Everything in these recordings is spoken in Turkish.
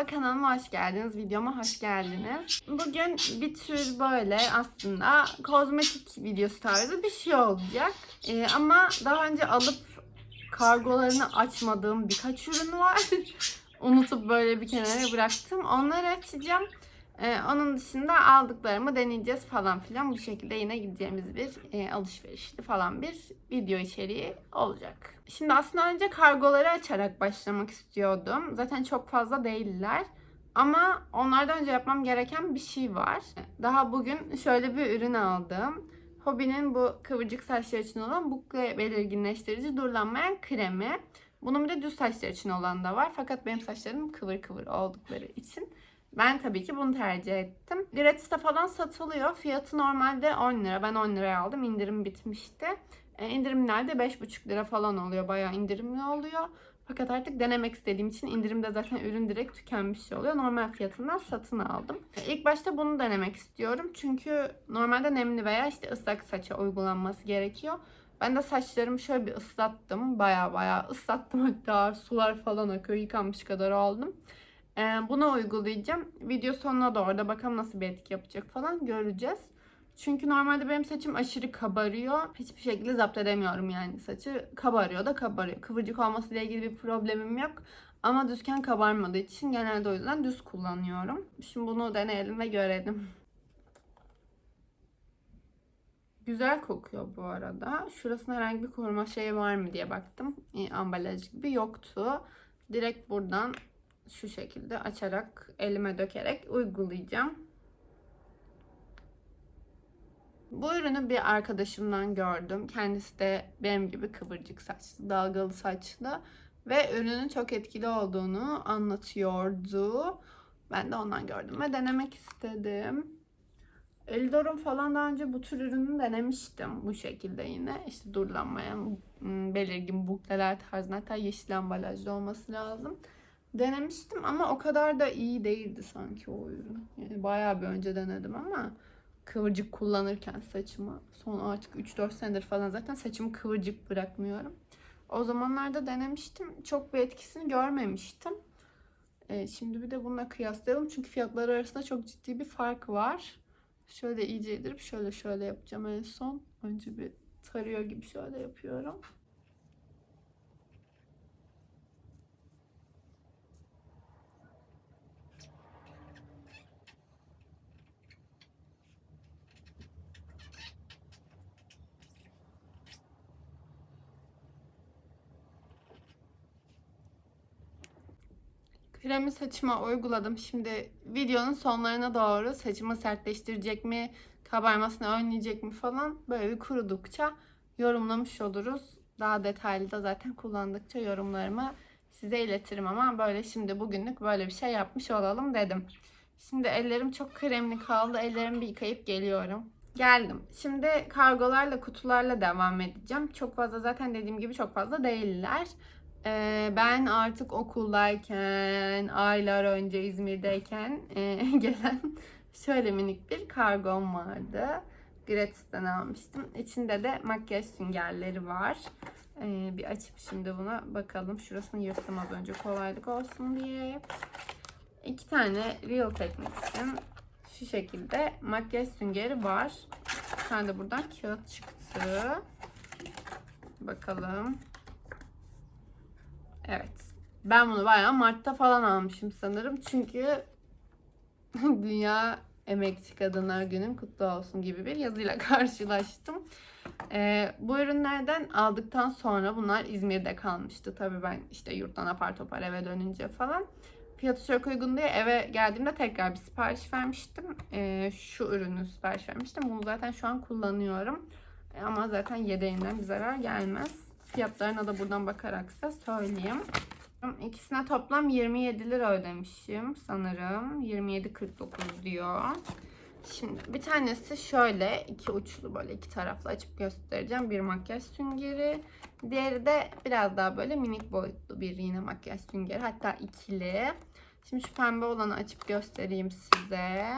Merhaba kanalıma hoş geldiniz, videoma hoş geldiniz. Bugün bir tür böyle aslında kozmetik videosu tarzı bir şey olacak. Ee, ama daha önce alıp kargolarını açmadığım birkaç ürün var. Unutup böyle bir kenara bıraktım. Onları açacağım. Ee, onun dışında aldıklarımı deneyeceğiz falan filan. Bu şekilde yine gideceğimiz bir e, alışverişli falan bir video içeriği olacak. Şimdi aslında önce kargoları açarak başlamak istiyordum. Zaten çok fazla değiller. Ama onlardan önce yapmam gereken bir şey var. Daha bugün şöyle bir ürün aldım. Hobinin bu kıvırcık saçlar için olan bukle belirginleştirici durulanmayan kremi. Bunun bir de düz saçlar için olan da var. Fakat benim saçlarım kıvır kıvır oldukları için ben tabii ki bunu tercih ettim. Gratis'te falan satılıyor. Fiyatı normalde 10 lira. Ben 10 liraya aldım. İndirim bitmişti. E, indirimlerde 5,5 lira falan oluyor. Bayağı indirimli oluyor. Fakat artık denemek istediğim için indirimde zaten ürün direkt tükenmiş oluyor. Normal fiyatından satın aldım. E, İlk başta bunu denemek istiyorum. Çünkü normalde nemli veya işte ıslak saça uygulanması gerekiyor. Ben de saçlarımı şöyle bir ıslattım. Baya baya ıslattım hatta sular falan akıyor. Yıkanmış kadar oldum. Ee, Buna uygulayacağım. Video sonuna doğru da bakalım nasıl bir etki yapacak falan göreceğiz. Çünkü normalde benim saçım aşırı kabarıyor. Hiçbir şekilde zapt edemiyorum yani saçı. Kabarıyor da kabarıyor. Kıvırcık olmasıyla ilgili bir problemim yok. Ama düzken kabarmadığı için genelde o yüzden düz kullanıyorum. Şimdi bunu deneyelim ve görelim. Güzel kokuyor bu arada. Şurasında herhangi bir koruma şeyi var mı diye baktım. E, ambalaj gibi yoktu. Direkt buradan şu şekilde açarak elime dökerek uygulayacağım. Bu ürünü bir arkadaşımdan gördüm. Kendisi de benim gibi kıvırcık saçlı, dalgalı saçlı ve ürünün çok etkili olduğunu anlatıyordu. Ben de ondan gördüm ve denemek istedim. Elidor'un falan daha önce bu tür ürünü denemiştim bu şekilde yine. İşte durulanmayan ım, belirgin bukleler tarzında hatta yeşil ambalajlı olması lazım. Denemiştim ama o kadar da iyi değildi sanki o ürün. Yani bayağı bir önce denedim ama kıvırcık kullanırken saçımı son artık 3-4 senedir falan zaten saçımı kıvırcık bırakmıyorum. O zamanlarda denemiştim. Çok bir etkisini görmemiştim. Ee, şimdi bir de bununla kıyaslayalım. Çünkü fiyatları arasında çok ciddi bir fark var. Şöyle iyice yedirip şöyle şöyle yapacağım en son. Önce bir tarıyor gibi şöyle yapıyorum. Kremi saçıma uyguladım. Şimdi videonun sonlarına doğru saçımı sertleştirecek mi, kabarmasını önleyecek mi falan böyle bir kurudukça yorumlamış oluruz. Daha detaylı da zaten kullandıkça yorumlarımı size iletirim ama böyle şimdi bugünlük böyle bir şey yapmış olalım dedim. Şimdi ellerim çok kremli kaldı. Ellerimi bir yıkayıp geliyorum. Geldim. Şimdi kargolarla, kutularla devam edeceğim. Çok fazla zaten dediğim gibi çok fazla değiller. Ee, ben artık okuldayken, aylar önce İzmir'deyken e, gelen şöyle minik bir kargom vardı. Gratis'ten almıştım. İçinde de makyaj süngerleri var. Ee, bir açıp şimdi buna bakalım. Şurasını yırttım az önce kolaylık olsun diye. İki tane Real Techniques'in şu şekilde makyaj süngeri var. Bir tane de buradan kağıt çıktı. Bakalım. Evet. Ben bunu bayağı Mart'ta falan almışım sanırım. Çünkü Dünya Emekçi Kadınlar Günün kutlu olsun gibi bir yazıyla karşılaştım. Ee, bu ürünlerden aldıktan sonra bunlar İzmir'de kalmıştı. Tabii ben işte yurttan apar topar eve dönünce falan. Fiyatı çok uygun diye eve geldiğimde tekrar bir sipariş vermiştim. Ee, şu ürünü sipariş vermiştim. Bunu zaten şu an kullanıyorum. Ama zaten yedeğinden bir zarar gelmez. Fiyatlarına da buradan bakarak size söyleyeyim. İkisine toplam 27 lira ödemişim sanırım. 27.49 diyor. Şimdi bir tanesi şöyle iki uçlu böyle iki taraflı açıp göstereceğim. Bir makyaj süngeri. Diğeri de biraz daha böyle minik boyutlu bir yine makyaj süngeri. Hatta ikili. Şimdi şu pembe olanı açıp göstereyim size.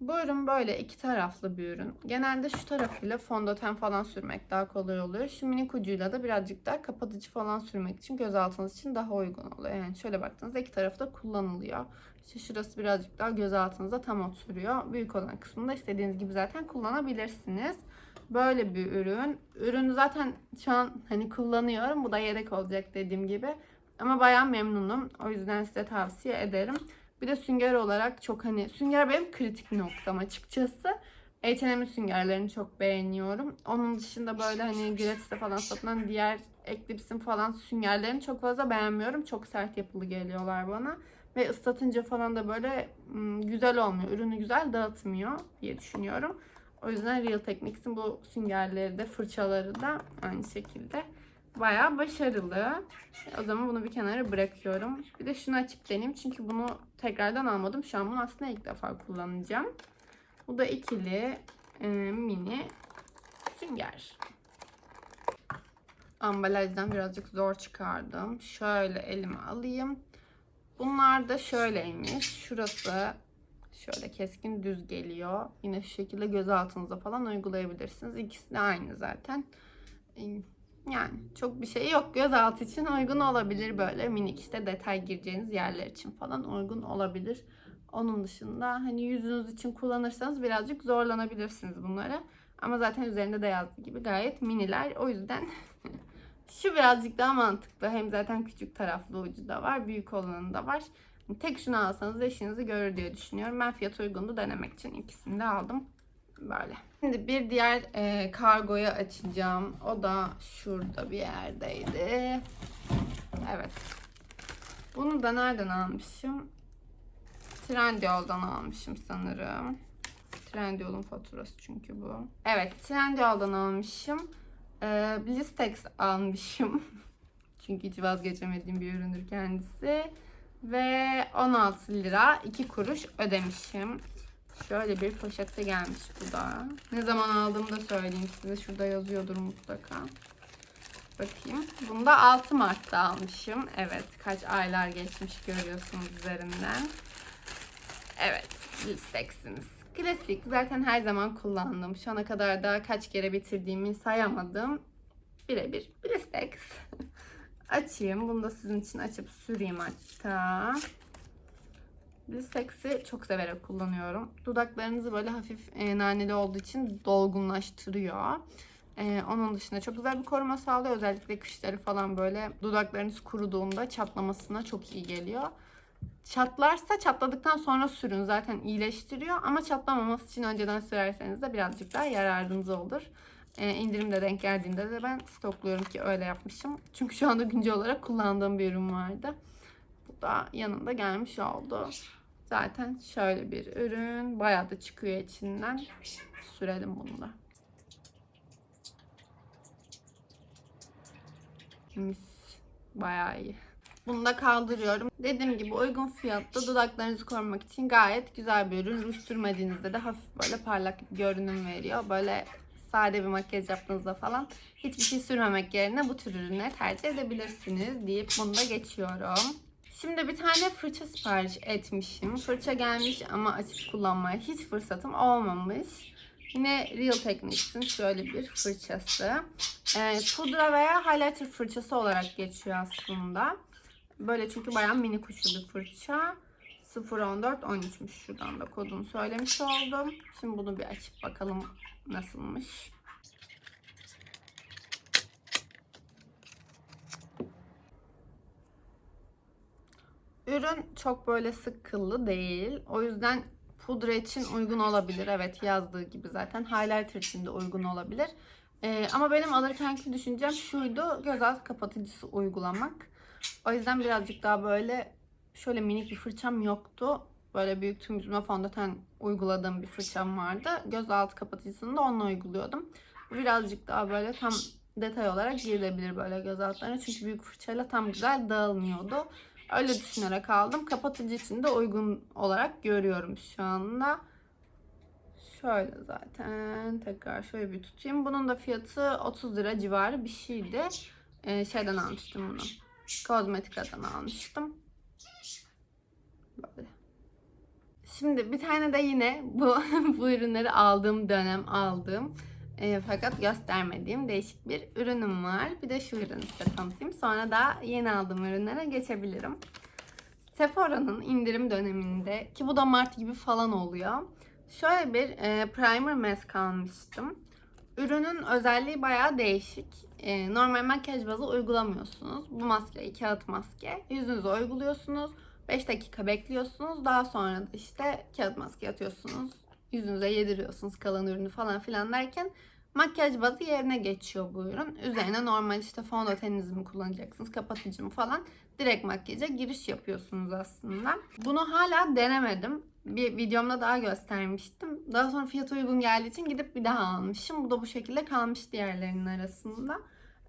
Bu ürün böyle iki taraflı bir ürün. Genelde şu tarafıyla fondöten falan sürmek daha kolay oluyor. Şu minik ucuyla da birazcık daha kapatıcı falan sürmek için göz altınız için daha uygun oluyor. Yani şöyle baktığınızda iki tarafı da kullanılıyor. İşte şurası birazcık daha göz altınıza tam oturuyor. Büyük olan kısmında istediğiniz gibi zaten kullanabilirsiniz. Böyle bir ürün. Ürünü zaten şu an hani kullanıyorum. Bu da yedek olacak dediğim gibi. Ama bayağı memnunum. O yüzden size tavsiye ederim. Bir de sünger olarak çok hani sünger benim kritik noktam açıkçası. H&M'in süngerlerini çok beğeniyorum. Onun dışında böyle hani gratis'te falan satılan diğer Eclipse'in falan süngerlerini çok fazla beğenmiyorum. Çok sert yapılı geliyorlar bana. Ve ıslatınca falan da böyle güzel olmuyor. Ürünü güzel dağıtmıyor diye düşünüyorum. O yüzden Real Techniques'in bu süngerleri de fırçaları da aynı şekilde bayağı başarılı. O zaman bunu bir kenara bırakıyorum. Bir de şunu açıp deneyeyim. Çünkü bunu tekrardan almadım. Şu an bunu aslında ilk defa kullanacağım. Bu da ikili e, mini sünger. Ambalajdan birazcık zor çıkardım. Şöyle elime alayım. Bunlar da şöyleymiş. Şurası şöyle keskin düz geliyor. Yine şu şekilde göz altınıza falan uygulayabilirsiniz. İkisi de aynı zaten. Yani çok bir şey yok. Gözaltı için uygun olabilir böyle. Minik işte detay gireceğiniz yerler için falan uygun olabilir. Onun dışında hani yüzünüz için kullanırsanız birazcık zorlanabilirsiniz bunları. Ama zaten üzerinde de yazdığı gibi gayet miniler. O yüzden şu birazcık daha mantıklı. Hem zaten küçük taraflı ucu da var. Büyük olanı da var. Tek şunu alsanız da işinizi görür diye düşünüyorum. Ben fiyat uygundu denemek için ikisini de aldım. Böyle. Şimdi bir diğer e, kargoyu açacağım. O da şurada bir yerdeydi. Evet. Bunu da nereden almışım? Trendyol'dan almışım sanırım. Trendyol'un faturası çünkü bu. Evet, Trendyol'dan almışım. Ee, Blistex almışım. çünkü hiç vazgeçemediğim bir üründür kendisi. Ve 16 lira 2 kuruş ödemişim. Şöyle bir poşette gelmiş bu da. Ne zaman aldığımı da söyleyeyim size. Şurada yazıyordur mutlaka. Bakayım. Bunu da 6 Mart'ta almışım. Evet. Kaç aylar geçmiş görüyorsunuz üzerinden. Evet. Listex'imiz. Klasik. Zaten her zaman kullandım. Şu ana kadar da kaç kere bitirdiğimi sayamadım. Birebir. Blistex. Açayım. Bunu da sizin için açıp süreyim hatta. Blistex'i çok severek kullanıyorum. Dudaklarınızı böyle hafif e, naneli olduğu için dolgunlaştırıyor. E, onun dışında çok güzel bir koruma sağlıyor. Özellikle kışları falan böyle dudaklarınız kuruduğunda çatlamasına çok iyi geliyor. Çatlarsa çatladıktan sonra sürün zaten iyileştiriyor. Ama çatlamaması için önceden sürerseniz de birazcık daha yararınız olur. E, indirimde denk geldiğinde de ben stokluyorum ki öyle yapmışım. Çünkü şu anda güncel olarak kullandığım bir ürün vardı. Bu da yanında gelmiş oldu. Zaten şöyle bir ürün. Bayağı da çıkıyor içinden. Sürelim bunu da. Mis. Bayağı iyi. Bunu da kaldırıyorum. Dediğim gibi uygun fiyatta dudaklarınızı korumak için gayet güzel bir ürün. Ruj sürmediğinizde de hafif böyle parlak görünüm veriyor. Böyle sade bir makyaj yaptığınızda falan hiçbir şey sürmemek yerine bu tür ürünleri tercih edebilirsiniz deyip bunu da geçiyorum. Şimdi bir tane fırça sipariş etmişim. Fırça gelmiş ama açıp kullanmaya hiç fırsatım olmamış. Yine Real Techniques'in şöyle bir fırçası. E, pudra veya highlighter fırçası olarak geçiyor aslında. Böyle çünkü bayağı mini kuşlu bir fırça. 01413'müş şuradan da kodunu söylemiş oldum. Şimdi bunu bir açıp bakalım nasılmış. Ürün çok böyle sık kıllı değil. O yüzden pudra için uygun olabilir. Evet yazdığı gibi zaten. Highlighter için de uygun olabilir. Ee, ama benim alırkenki düşüncem şuydu. Göz altı kapatıcısı uygulamak. O yüzden birazcık daha böyle şöyle minik bir fırçam yoktu. Böyle büyük tüm yüzüme fondöten uyguladığım bir fırçam vardı. Göz altı kapatıcısını da onunla uyguluyordum. Birazcık daha böyle tam detay olarak girilebilir böyle göz altlarına. Çünkü büyük fırçayla tam güzel dağılmıyordu. Öyle düşünerek aldım. Kapatıcı için de uygun olarak görüyorum şu anda. Şöyle zaten tekrar şöyle bir tutayım. Bunun da fiyatı 30 lira civarı bir şeydi. Ee, şeyden almıştım bunu. Kozmetika'dan almıştım. Böyle. Şimdi bir tane de yine bu bu ürünleri aldığım dönem aldığım e, fakat göstermediğim değişik bir ürünüm var. Bir de şu ürünü size tanıtayım. Sonra da yeni aldığım ürünlere geçebilirim. Sephora'nın indirim döneminde ki bu da Mart gibi falan oluyor. Şöyle bir e, primer mask almıştım. Ürünün özelliği bayağı değişik. E, normal makyaj bazı uygulamıyorsunuz. Bu maske kağıt maske. Yüzünüze uyguluyorsunuz. 5 dakika bekliyorsunuz. Daha sonra da işte kağıt maske atıyorsunuz. Yüzünüze yediriyorsunuz kalan ürünü falan filan derken makyaj bazı yerine geçiyor bu ürün. Üzerine normal işte fondöteninizi mi kullanacaksınız, kapatıcı mı falan direkt makyaja giriş yapıyorsunuz aslında. Bunu hala denemedim. Bir videomda daha göstermiştim. Daha sonra fiyat uygun geldiği için gidip bir daha almışım. Bu da bu şekilde kalmış diğerlerinin arasında.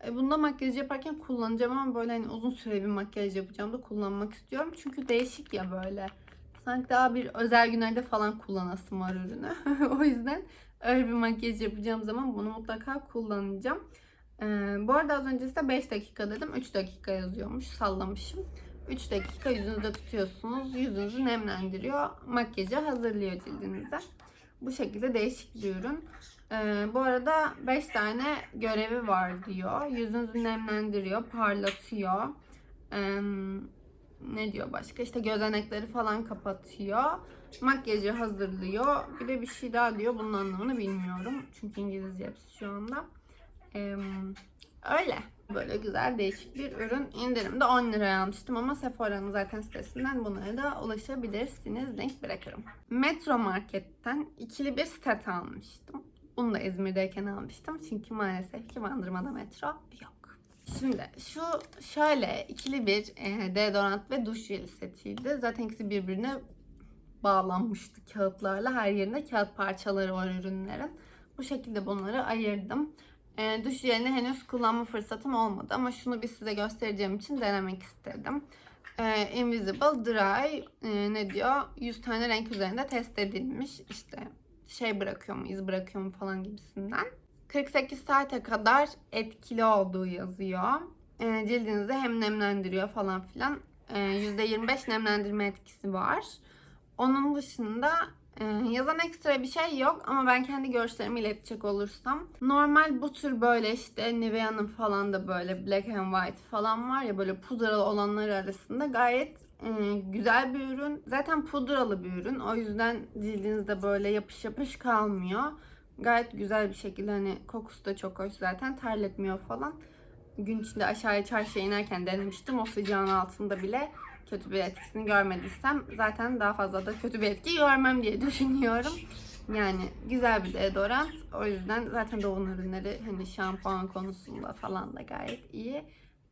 E, Bunda makyaj yaparken kullanacağım ama böyle hani uzun süre bir makyaj yapacağım da kullanmak istiyorum. Çünkü değişik ya böyle. Sanki daha bir özel günlerde falan kullanasım var ürünü. o yüzden öyle bir makyaj yapacağım zaman bunu mutlaka kullanacağım. Ee, bu arada az önce size 5 dakika dedim. 3 dakika yazıyormuş. Sallamışım. 3 dakika yüzünüzde tutuyorsunuz. Yüzünüzü nemlendiriyor. Makyajı hazırlıyor cildinize. Bu şekilde değişik bir ürün. Ee, bu arada 5 tane görevi var diyor. Yüzünüzü nemlendiriyor, parlatıyor. Ee, ne diyor başka? İşte gözenekleri falan kapatıyor. Makyajı hazırlıyor. Bir de bir şey daha diyor. Bunun anlamını bilmiyorum. Çünkü İngilizce hepsi şu anda. Ee, öyle. Böyle güzel değişik bir ürün. İndirimde 10 liraya almıştım ama Sephora'nın zaten sitesinden bunlara da ulaşabilirsiniz. Link bırakırım. Metro Market'ten ikili bir set almıştım. Bunu da İzmir'deyken almıştım. Çünkü maalesef ki Bandırma'da metro yok. Şimdi şu şöyle ikili bir e, deodorant ve duş jeli setiydi. Zaten ikisi birbirine bağlanmıştı kağıtlarla. Her yerinde kağıt parçaları var ürünlerin. Bu şekilde bunları ayırdım. E, duş jelini henüz kullanma fırsatım olmadı ama şunu bir size göstereceğim için denemek istedim. E, Invisible Dry e, ne diyor? 100 tane renk üzerinde test edilmiş. İşte şey bırakıyor mu, iz bırakıyor mu falan gibisinden. 48 saate kadar etkili olduğu yazıyor. E, cildinizi hem nemlendiriyor falan filan. E, %25 nemlendirme etkisi var. Onun dışında e, yazan ekstra bir şey yok ama ben kendi görüşlerimi iletecek olursam normal bu tür böyle işte Nivea'nın falan da böyle black and white falan var ya böyle pudralı olanları arasında gayet e, güzel bir ürün. Zaten pudralı bir ürün. O yüzden cildinizde böyle yapış yapış kalmıyor. Gayet güzel bir şekilde hani kokusu da çok hoş zaten terletmiyor falan. Gün içinde aşağıya çarşıya inerken denemiştim. O sıcağın altında bile kötü bir etkisini görmediysem zaten daha fazla da kötü bir etki görmem diye düşünüyorum. Yani güzel bir deodorant. O yüzden zaten Doğu'nun ürünleri hani şampuan konusunda falan da gayet iyi.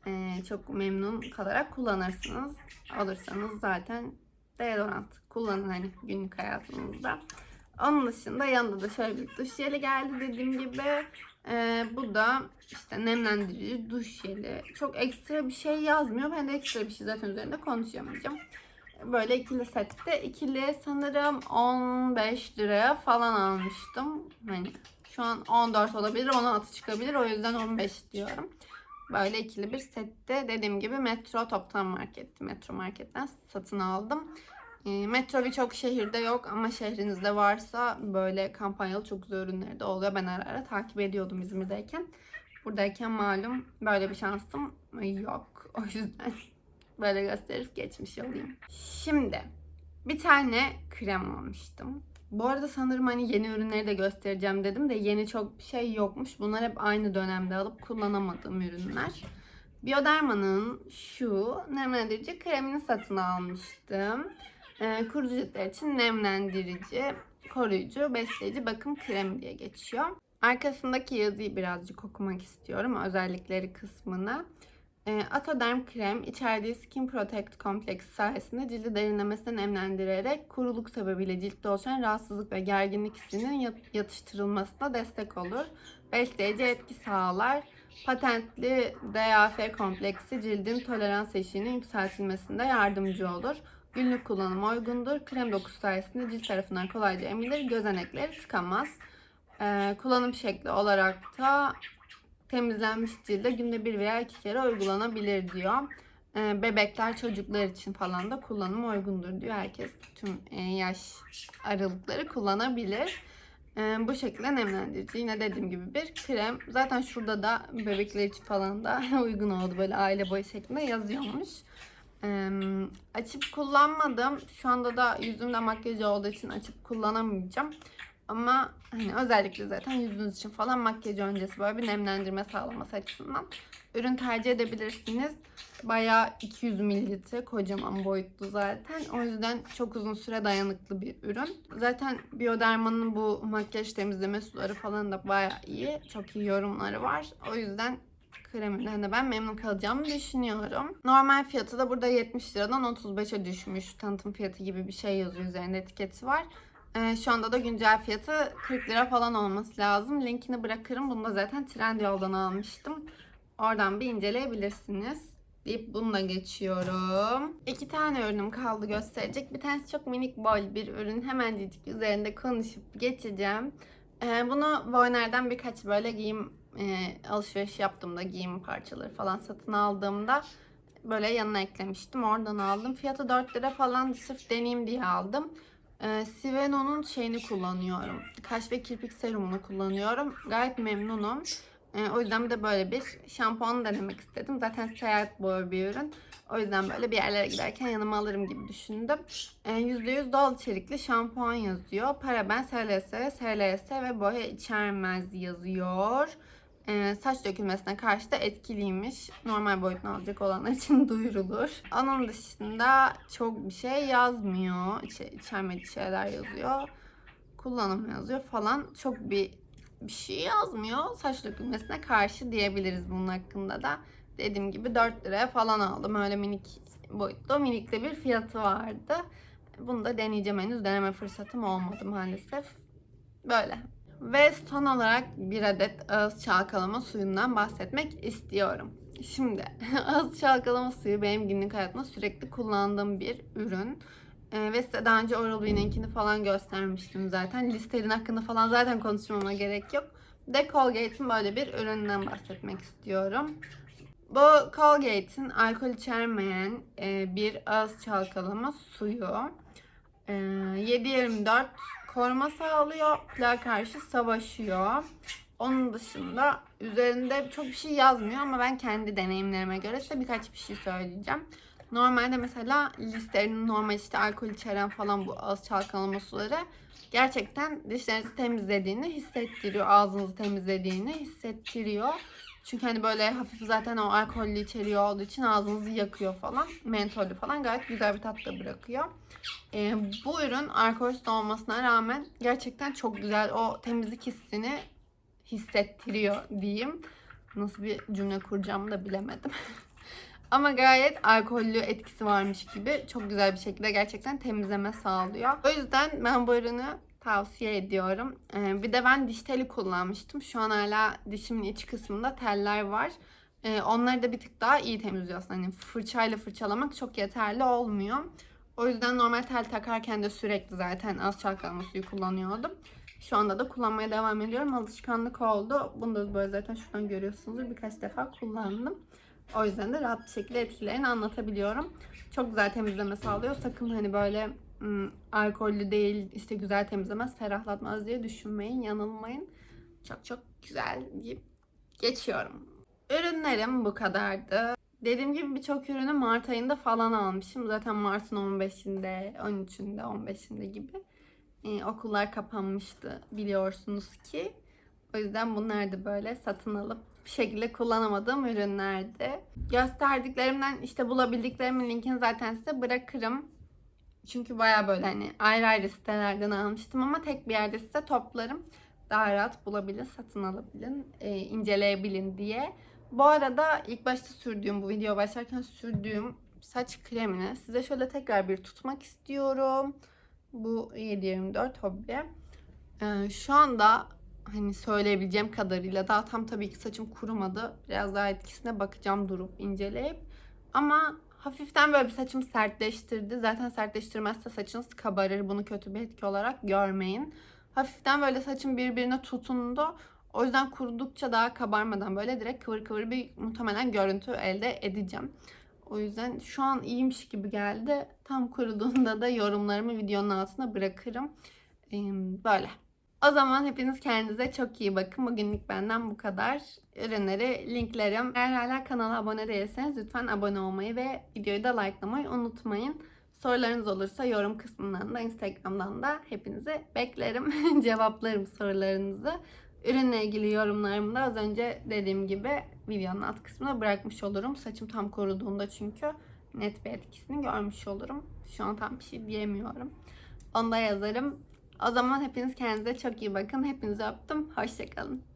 Ee, çok memnun kalarak kullanırsınız. Alırsanız zaten deodorant kullanın hani günlük hayatınızda. Onun dışında yanında da şöyle bir duş jeli geldi dediğim gibi. Ee, bu da işte nemlendirici duş jeli. Çok ekstra bir şey yazmıyor. Ben de ekstra bir şey zaten üzerinde konuşamayacağım. Böyle ikili sette. ikili sanırım 15 liraya falan almıştım. Hani şu an 14 olabilir, 16 çıkabilir. O yüzden 15 diyorum. Böyle ikili bir sette dediğim gibi Metro Toptan Market, Metro Market'ten satın aldım. E, Metro birçok şehirde yok ama şehrinizde varsa böyle kampanyalı çok güzel ürünleri de oluyor. Ben ara ara takip ediyordum İzmir'deyken. Buradayken malum böyle bir şansım yok. O yüzden böyle gösterip geçmiş olayım. Şimdi bir tane krem almıştım. Bu arada sanırım hani yeni ürünleri de göstereceğim dedim de yeni çok şey yokmuş. Bunlar hep aynı dönemde alıp kullanamadığım ürünler. Bioderma'nın şu nemlendirici kremini satın almıştım. Ee, kuru ciltler için nemlendirici, koruyucu, besleyici bakım kremi diye geçiyor. Arkasındaki yazıyı birazcık okumak istiyorum. Özellikleri kısmını. E, Atoderm krem içerdiği Skin Protect kompleksi sayesinde cildi derinlemesine nemlendirerek kuruluk sebebiyle ciltte oluşan rahatsızlık ve gerginlik hissinin yat- yatıştırılmasına destek olur. Besleyici etki sağlar. Patentli DAF kompleksi cildin tolerans eşiğinin yükseltilmesinde yardımcı olur. Günlük kullanıma uygundur. Krem dokusu sayesinde cilt tarafından kolayca emilir. Gözenekleri tıkamaz. Ee, kullanım şekli olarak da temizlenmiş cilde günde bir veya iki kere uygulanabilir diyor. e, bebekler, çocuklar için falan da kullanıma uygundur diyor. Herkes tüm e, yaş aralıkları kullanabilir. E, bu şekilde nemlendirici. Yine dediğim gibi bir krem. Zaten şurada da bebekler için falan da uygun oldu. Böyle aile boyu şeklinde yazıyormuş. Açıp kullanmadım. Şu anda da yüzümde makyaj olduğu için açıp kullanamayacağım. Ama hani özellikle zaten yüzünüz için falan makyaj öncesi böyle bir nemlendirme sağlaması açısından ürün tercih edebilirsiniz. Bayağı 200 mililitre kocaman boyutlu zaten. O yüzden çok uzun süre dayanıklı bir ürün. Zaten Bioderma'nın bu makyaj temizleme suları falan da bayağı iyi. Çok iyi yorumları var. O yüzden kreminden de ben memnun kalacağımı düşünüyorum. Normal fiyatı da burada 70 liradan 35'e düşmüş. Tanıtım fiyatı gibi bir şey yazıyor üzerinde etiketi var. Ee, şu anda da güncel fiyatı 40 lira falan olması lazım. Linkini bırakırım. Bunu da zaten Trendyol'dan almıştım. Oradan bir inceleyebilirsiniz. Deyip bununla geçiyorum. İki tane ürünüm kaldı gösterecek. Bir tanesi çok minik boy bir ürün. Hemencik üzerinde konuşup geçeceğim. Ee, bunu Voyner'den birkaç böyle giyim e, alışveriş yaptığımda giyim parçaları falan satın aldığımda böyle yanına eklemiştim. Oradan aldım. Fiyatı 4 lira falan sırf deneyeyim diye aldım. Ee, Siveno'nun şeyini kullanıyorum. Kaş ve kirpik serumunu kullanıyorum. Gayet memnunum. Ee, o yüzden de böyle bir şampuan denemek istedim. Zaten seyahat boyu bir ürün. O yüzden böyle bir yerlere giderken yanıma alırım gibi düşündüm. Ee, %100 doğal içerikli şampuan yazıyor. Paraben, SLS, SLS ve boya içermez yazıyor. Ee, saç dökülmesine karşı da etkiliymiş. Normal boyutunu alacak olanlar için duyurulur. Onun dışında çok bir şey yazmıyor. İçe, içermediği şeyler yazıyor. Kullanım yazıyor falan. Çok bir bir şey yazmıyor. Saç dökülmesine karşı diyebiliriz bunun hakkında da. Dediğim gibi 4 liraya falan aldım. Öyle minik boyutlu minik de bir fiyatı vardı. Bunu da deneyeceğim henüz deneme fırsatım olmadı maalesef. Böyle. Ve son olarak bir adet ağız çalkalama suyundan bahsetmek istiyorum. Şimdi ağız çalkalama suyu benim günlük hayatımda sürekli kullandığım bir ürün. Ee, ve size daha önce Oral-B'ninkini falan göstermiştim zaten. Listerin hakkında falan zaten konuşmama gerek yok. De Colgate'in böyle bir ürününden bahsetmek istiyorum. Bu Colgate'in alkol içermeyen e, bir ağız çalkalama suyu. E, 7-24 koruma sağlıyor. Plağa karşı savaşıyor. Onun dışında üzerinde çok bir şey yazmıyor ama ben kendi deneyimlerime göre size birkaç bir şey söyleyeceğim. Normalde mesela listerinin normal işte alkol içeren falan bu ağız çalkalama suları gerçekten dişlerinizi temizlediğini hissettiriyor. Ağzınızı temizlediğini hissettiriyor. Çünkü hani böyle hafif zaten o alkollü içeriyor olduğu için ağzınızı yakıyor falan. Mentollü falan gayet güzel bir tat da bırakıyor. Ee, bu ürün alkolsüz olmasına rağmen gerçekten çok güzel o temizlik hissini hissettiriyor diyeyim. Nasıl bir cümle kuracağımı da bilemedim. Ama gayet alkollü etkisi varmış gibi çok güzel bir şekilde gerçekten temizleme sağlıyor. O yüzden ben bu ürünü tavsiye ediyorum. Ee, bir de ben diş teli kullanmıştım. Şu an hala dişimin iç kısmında teller var. Ee, onları da bir tık daha iyi temizliyor aslında. Hani fırçayla fırçalamak çok yeterli olmuyor. O yüzden normal tel takarken de sürekli zaten az çalkalama suyu kullanıyordum. Şu anda da kullanmaya devam ediyorum. Alışkanlık oldu. Bunu da böyle zaten şuradan görüyorsunuz. Birkaç defa kullandım. O yüzden de rahat bir şekilde etkilerini anlatabiliyorum. Çok güzel temizleme sağlıyor. Sakın hani böyle alkollü değil işte güzel temizlemez, ferahlatmaz diye düşünmeyin, yanılmayın. Çok çok güzel deyip geçiyorum. Ürünlerim bu kadardı. Dediğim gibi birçok ürünü Mart ayında falan almışım. Zaten Mart'ın 15'inde, 13'ünde, 15'inde gibi. Ee, okullar kapanmıştı biliyorsunuz ki. O yüzden bunlar da böyle satın alıp bir şekilde kullanamadığım ürünlerdi. Gösterdiklerimden işte bulabildiklerimin linkini zaten size bırakırım. Çünkü baya böyle hani ayrı ayrı sitelerden almıştım ama tek bir yerde size toplarım. Daha rahat bulabilin, satın alabilin, e, inceleyebilin diye. Bu arada ilk başta sürdüğüm, bu video başlarken sürdüğüm saç kremini size şöyle tekrar bir tutmak istiyorum. Bu 724 hobi. Ee, şu anda hani söyleyebileceğim kadarıyla daha tam tabii ki saçım kurumadı. Biraz daha etkisine bakacağım durup inceleyip. Ama hafiften böyle bir saçım sertleştirdi. Zaten sertleştirmezse saçınız kabarır. Bunu kötü bir etki olarak görmeyin. Hafiften böyle saçım birbirine tutundu. O yüzden kurudukça daha kabarmadan böyle direkt kıvır kıvır bir muhtemelen görüntü elde edeceğim. O yüzden şu an iyiymiş gibi geldi. Tam kuruduğunda da yorumlarımı videonun altına bırakırım. Böyle. O zaman hepiniz kendinize çok iyi bakın. Bugünlük benden bu kadar. Ürünleri linklerim. Eğer hala kanala abone değilseniz lütfen abone olmayı ve videoyu da likelamayı unutmayın. Sorularınız olursa yorum kısmından da Instagram'dan da hepinizi beklerim. Cevaplarım sorularınızı. Ürünle ilgili yorumlarımı da az önce dediğim gibi videonun alt kısmına bırakmış olurum. Saçım tam koruduğunda çünkü net bir etkisini görmüş olurum. Şu an tam bir şey diyemiyorum. Onu da yazarım. O zaman hepiniz kendinize çok iyi bakın. Hepinizi öptüm. Hoşçakalın.